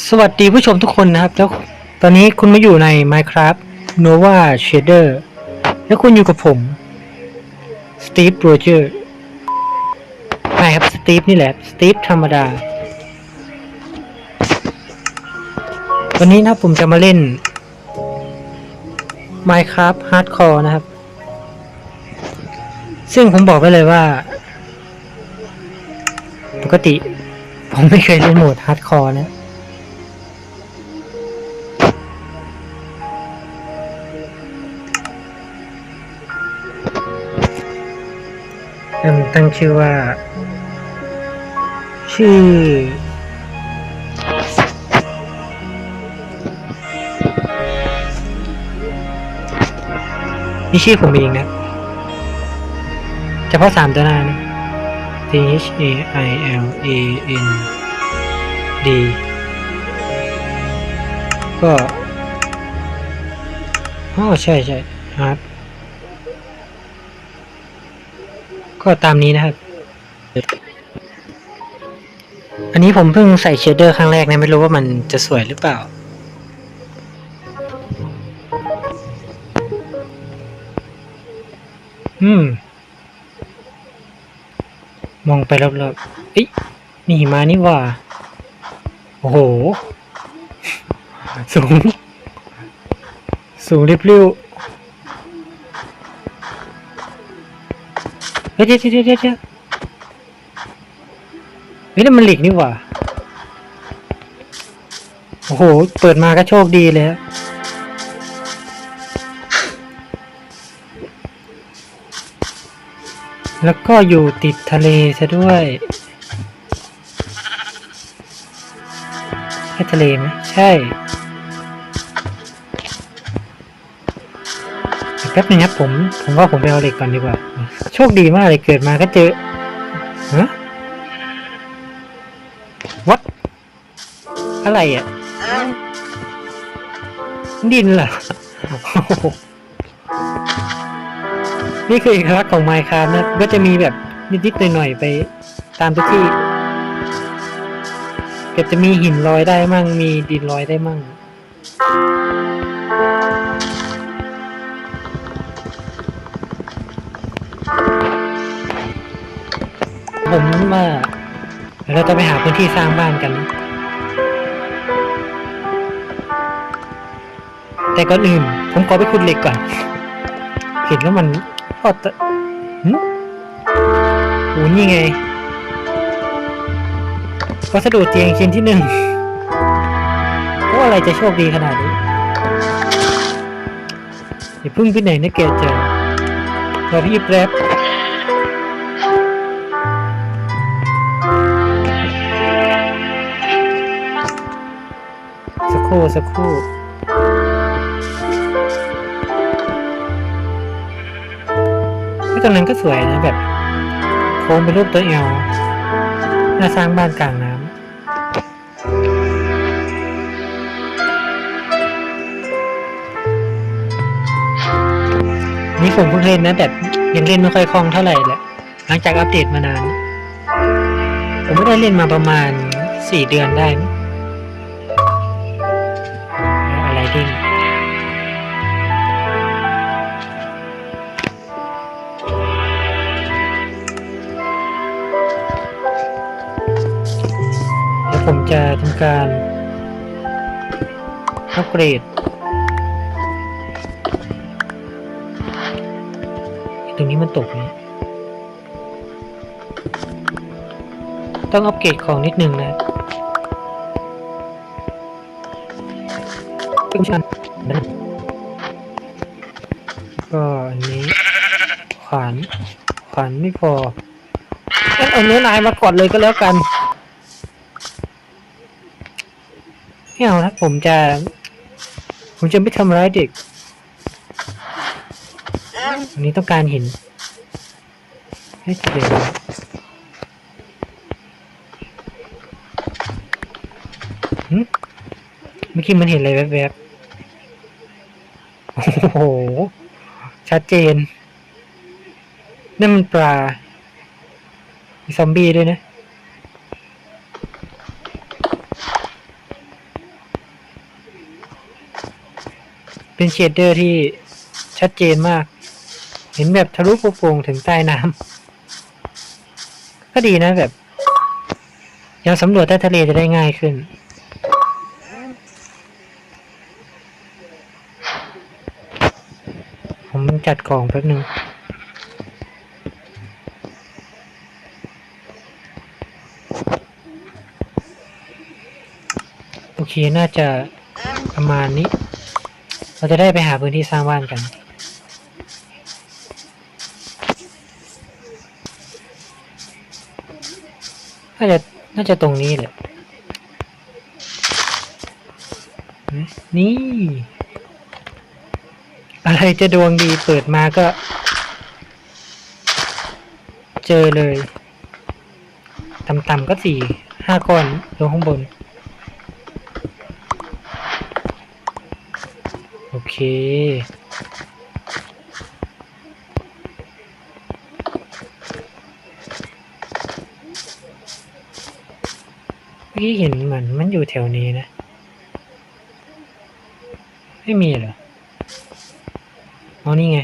สวัสดีผู้ชมทุกคนนะครับแล้วตอนนี้คุณมาอยู่ใน Minecraft Nova Shader แล้วคุณอยู่กับผม Steve Roger ใช่ครับ Steve นี่แหละ Steve ธรรมดา วันนี้นะผมจะมาเล่น Minecraft Hardcore นะครับ ซึ่งผมบอกไว้เลยว่า ปกติ ผมไม่เคยเล่นโหมด Hardcore นะ เริ่มตั้งชื่อว่า ชื่อ นี่ชื่อผมเองนะเฉพาะสามตัวหน้านะ T H A I L A N D ก็อ๋อใช่ใช่ฮาร์ด ก็ตามนี้นะครับ อันนี้ผมเพิ่งใส่เชดเดอร์ครั้งแรกนะไม่รู้ว่ามันจะสวยหรือเปล่า อืม มองไปรอบๆเอ๊ะมีหิมะนี่ว่า โอ้โห สูง สูงริบริ้ว เฮ้ยเดี๋ยวเดี๋ยวเดี๋ยวเฮ้ยนั่นมันหลีกนี่หว่า โอ้โห เปิดมาก็โชคดีเลยฮะแล้วก็อยู่ติดทะเลซะด้วยใช่ทะเลไหมใช่ แป๊บนึงครับผม ผมว่าผมไปเอาเหล็กก่อนดีกว่า โชคดีมากเลยเกิดมาก็เจอฮะ what อะไรอะดินเหรอ นี่คือเอกลักษณ์ของ Minecraft นะ ก็จะมีแบบนิดๆหน่อยๆไปตามทุกที่เก็จะมีหินลอยได้มั่ง มีดินลอยได้มั่ง ผมว่าเราจะไปหาพื้นที่สร้างบ้านกัน แต่ก่อนอื่น ผมขอไปขุดเหล็กก่อน เห็นแล้วมันพอตะหึโหนี่ไงวัสดุเตียงชิ้นที่หนึ่งว่าอะไรจะโชคดีขนาดนี้อย่าพึ่งไปไหนนะเกจเจอรอพี่แป๊บ รู่ สักครู่ตรงนั้นก็สวยนะแบบโค้งเป็นรูปตัวเอลน่าสร้างบ้านกลางน้ำนี่ผมเพิ่งเล่นนะแบบยังเล่นไม่ค่อยคล่องเท่าไหร่แหละหลังจากอัปเดตมานาน ผมไม่ได้เล่นมาประมาณสี่เดือนได้มั้งอะ ผมจะทำการอัปเกรดตรงนี้มันตกนี่ต้องอัปเกรดของนิดนึงนะเป็นชันนะก็อันนี้ขวานขวานไม่พอเอาเนื้อนายมาก่อนเลยก็แล้วกัน ไม่เอานะผมจะ ผมจะไม่ทำร้ายเด็กอันนี้ต้องการหินให้เด็กหึเมื่อกี้มันเห็นอะไรแวบๆ โอ้โห ชัดเจน นั่นมันปลา มีซอมบี้ด้วยนะ เป็นเชดเดอร์ที่ชัดเจนมาก เห็นแบบทะลุโปร่งถึงใต้น้ำก็ดีนะแบบ ยังสำรวจใต้ทะเลจะได้ง่ายขึ้น ผมจัดกล่องแป๊บนึงโอเค น่าจะประมาณนี้ เราจะได้ไปหาพื้นที่สร้างบ้านกัน น่าจะน่าจะตรงนี้แหละเอ๊ะนี่ อะไรจะดวงดีเปิดมาก็ เจอเลย ต่ำๆก็สี่ห้าก้อนลงข้างบน โอ เคเมื่อกี้เห็นเหมือนมันอยู่แถวนี้นะ ไม่มีเหรออ๋อนี่ไง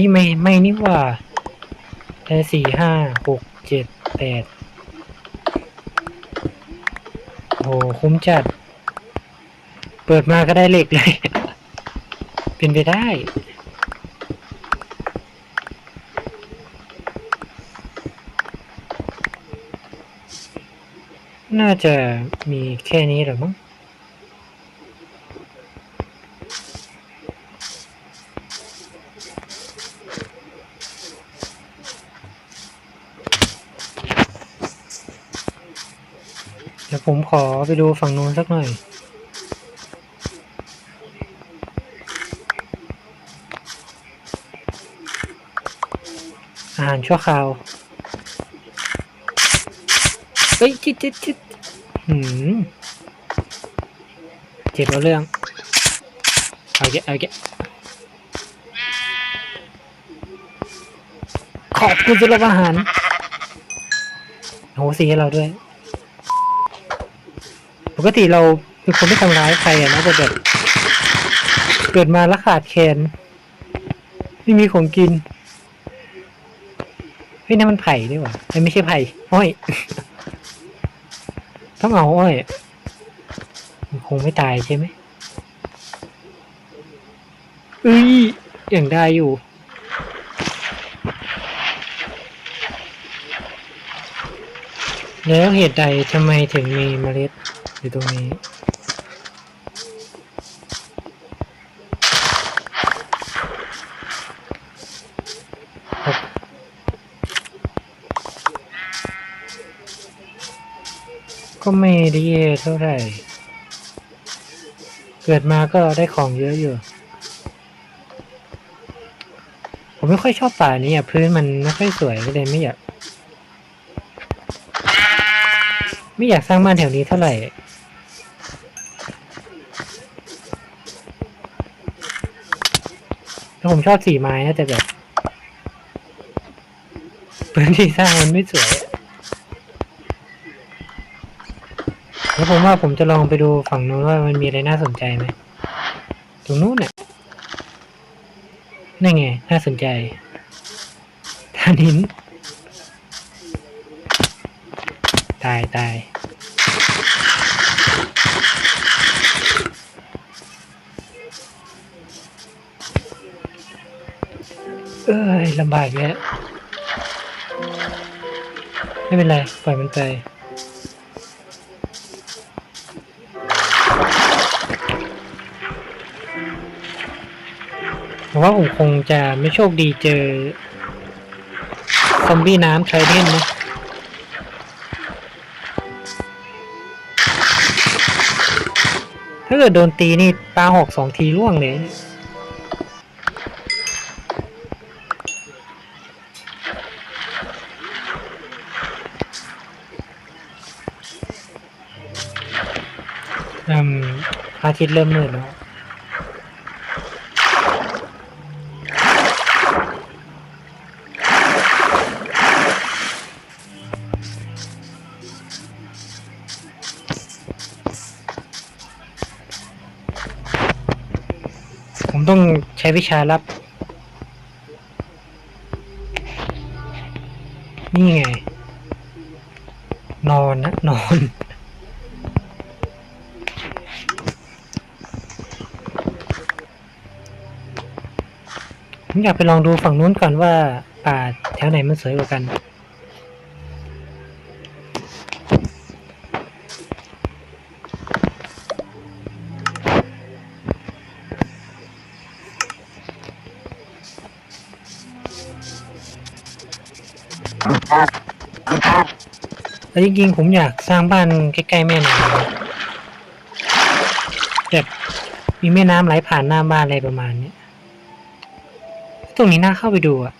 ฮ้ยไม่ไม่นี่ว่าแต่สี่ห้าหกเจ็ดแปดโอ้คุ้มจัด เปิดมาก็ได้เหล็กเลย เป็นไปได้น่าจะมีแค่นี้หรอมั้ง ผมขอไปดูฝั่งนู้นสักหน่อย อาหารชั่วคราว เฮ้ย จิตจิตจิตหืมเจ็บเอาเรื่อง เอาแกะเอาแกะขอบคุณสำหรับอาหารโหสีให้เราด้วย ปกติเราเป็นคนไม่ทำร้ายใครอะนะแต่แบบเกิดมาแล้วขาดแคลนไม่มีของกินเฮ้ยนั่นมันไผ่นี่หว่าเอ้ไม่ใช่ไผ่อ้อย ต้องเอาอ้อยมันคงไม่ตายใช่ไหมเอ้ยอย่างได้อยู่แล้วเหตุใดทำไมถึงมีเมล็ด อยู่ตรงนี้ ก็ไม่ด้แย่เท่าไหร่ เกิดมาก็ได้ของเยอะอยู่ ผมไม่ค่อยชอบป่านี้อะ พื้นมันไม่ค่อยสวยก็เลยไม่อยากไม่อยากสร้างบ้านแถวนี้เท่าไหร่ แล้วผมชอบสีไม้นะแต่แบบพื้นที่สร้างมันไม่สวย แล้วผมว่าผมจะลองไปดูฝั่งนู้นว่ามันมีอะไรน่าสนใจไหม ตรงนู้นน่ะนั่นไง น่าสนใจทานิน ตายตาย เอ้ยลำบากอีกแล้วไม่เป็นไร ปล่อยมันไป ผมว่าผมคงจะไม่โชคดีเจอ ซอมบี้น้ำไทเดนนะถ้าเกิดโดนตีนี่ปลาหอกสองทีร่วงเลย ทิตย์เริ่มมืดแล้วผมต้องใช้วิชาลับ นี่ไง นอนนะ นอน ผมอยากไปลองดูฝั่งนู้นก่อนว่าป่าแถวไหนมันสวยกว่ากันแล้วจริงๆผมอยากสร้างบ้านใกล้ๆแม่น้ำแบบมีแม่น้ำไหลผ่านหน้าบ้านอะไรประมาณนี้ รงนี้น่าเข้าไปดูอะ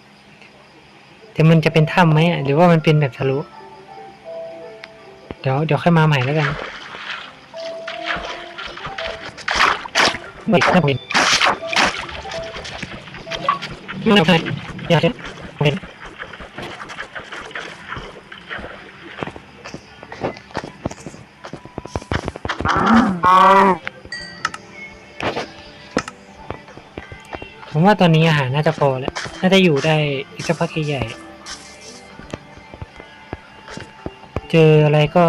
แต่มันจะเป็นถ้ำไหมอะหรือว่ามันเป็นแบบทะลุ เดี๋ยวเดี๋ยวค่อยมาใหม่แล้วกันไม่ไม่เป็นไม่เป็นอยาเป็น ผมว่าตอนนี้อาหารน่าจะพอแล้ว น่าจะอยู่ได้อีกสักพักใหญ่ เจออะไรก็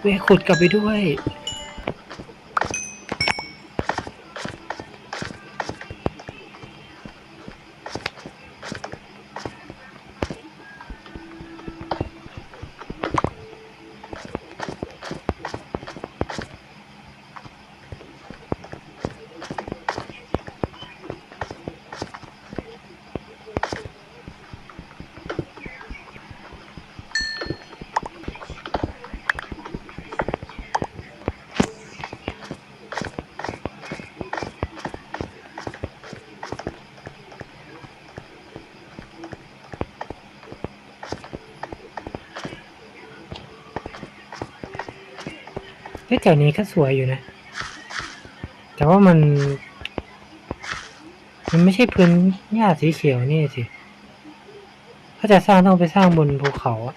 เวะขุดกลับไปด้วย เฮ้ยแถวนี้ก็สวยอยู่นะ แต่ว่ามัน มันไม่ใช่พื้นหญ้าสีเขียวนี่สิ ถ้าจะสร้างต้องไปสร้างบนภูเขาอะ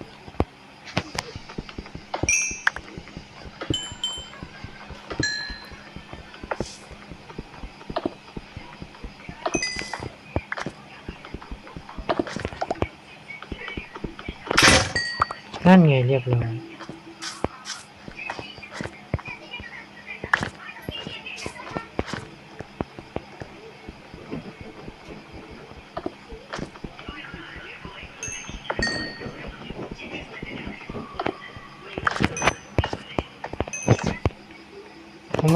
นั่นไงเรียบร้อย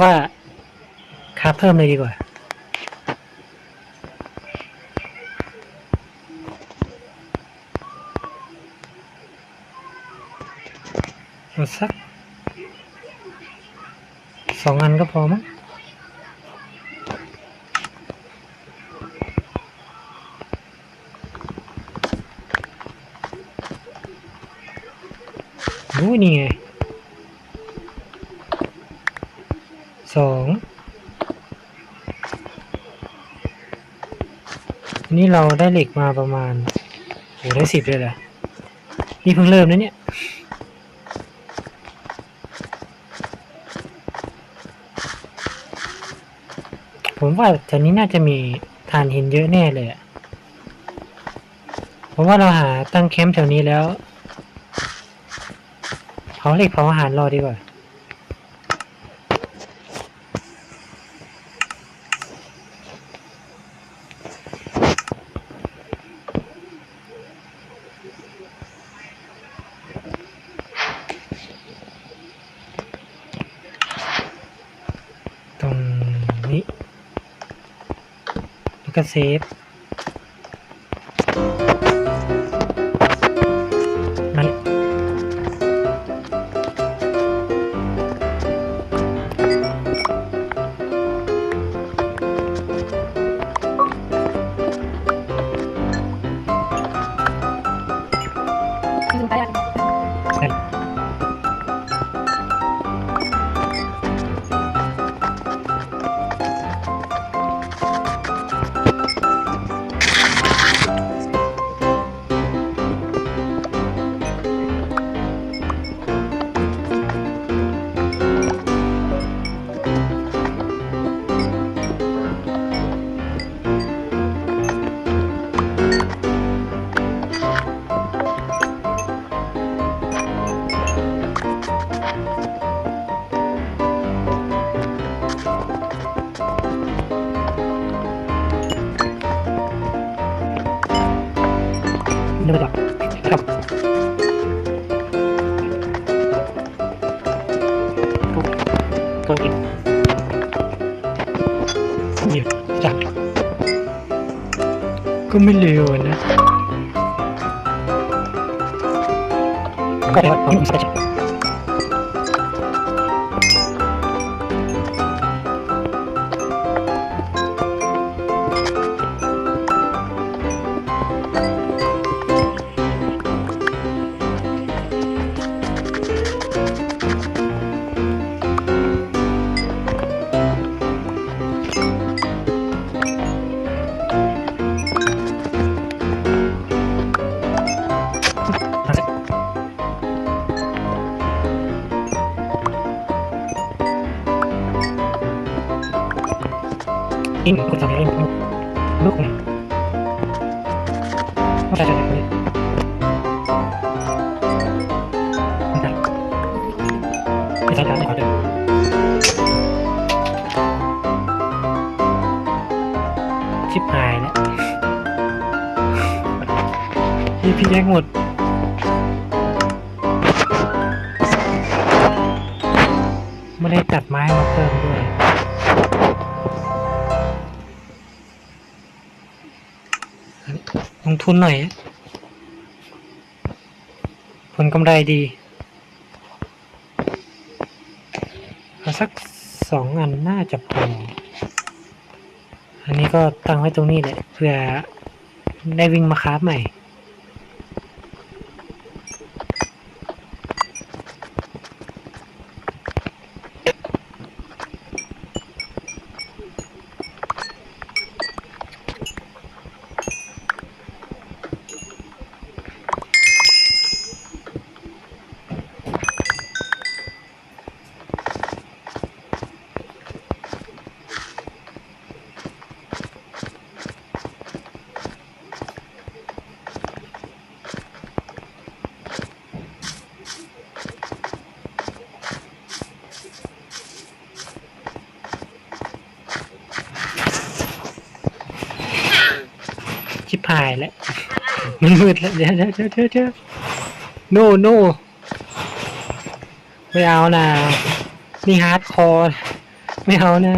ว่าคาเพิ่มเลยดีกว่าเอาสักสองอันก็พอมั้งโอ้ยนี่ไง สองอั นี้เราได้เหล็กมาประมาณโหได้สิบเลยเหรอนี่เพิ่งเริ่มนะเนี่ย ผมว่าแถวนี้น่าจะมีฐานหินเยอะแน่เลยอะผมว่าเราหาตั้งแคมป์แถวนี้แล้วเผาเหล็กเผาอาหารรอดีกว่า ตรงนี้ แล้วก็เซฟ หยิบจับก็ไม่เร็วนะก็ได้ว่าผมใส่ อินคุณทำอะไรลูกไม่ใช่ใช่ใช่ไม่ใช่ไม่ใช่ใช่ขอเดินชิบหายแล้วพี่พี่แยกหมดไม่ได้จัดไม้มาเพิ่มด้วย งทุนหน่อย ผลกำไรดีเอาสักสองอันน่าจะพออันนี้ก็ตั้งไว้ตรงนี้แหละเพื่อได้วิ่งมาคราฟใหม่ ชิบหายแล้ว มันมืดแล้วเดี๋ยวเดี๋ยวเดี๋ยวเดี๋ยวเดี๋ยว no no ไม่เอานะนี่ฮาร์ดคอร์ไม่เอานะ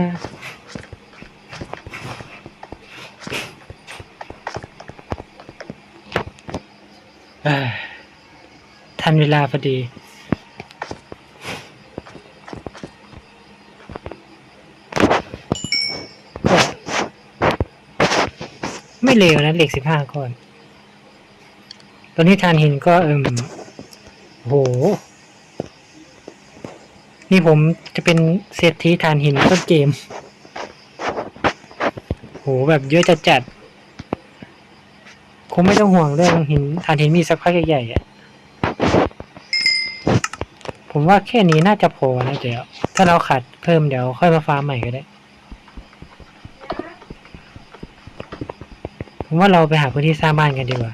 ทันเวลาพอดีไม่เลวนะเหล็กสิบห้าก้อน ตอนนี้ทานหินก็เอิมโห นี่ผมจะเป็นเศรษฐีทานหินต้นเกม โหแบบเยอะจัดจัดๆคงไม่ต้องห่วงเรื่องหินทานหินมีสักพักใหญ่ๆอะผมว่าแค่นี้น่าจะพอนะเดี๋ยว ถ้าเราขาดเพิ่มเดี๋ยวค่อยมาฟาร์มใหม่ก็ได้ ผมว่าเราไปหาพื้นที่สร้างบ้านกันดีกว่า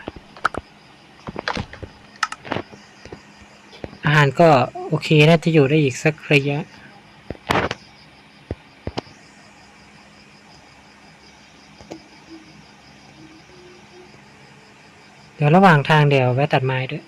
านก็โอเคน่าจะอยู่ได้อีกสักระยะ เดี๋ยวระหว่างทางเดี๋ยวแวะตัดไม้ด้วย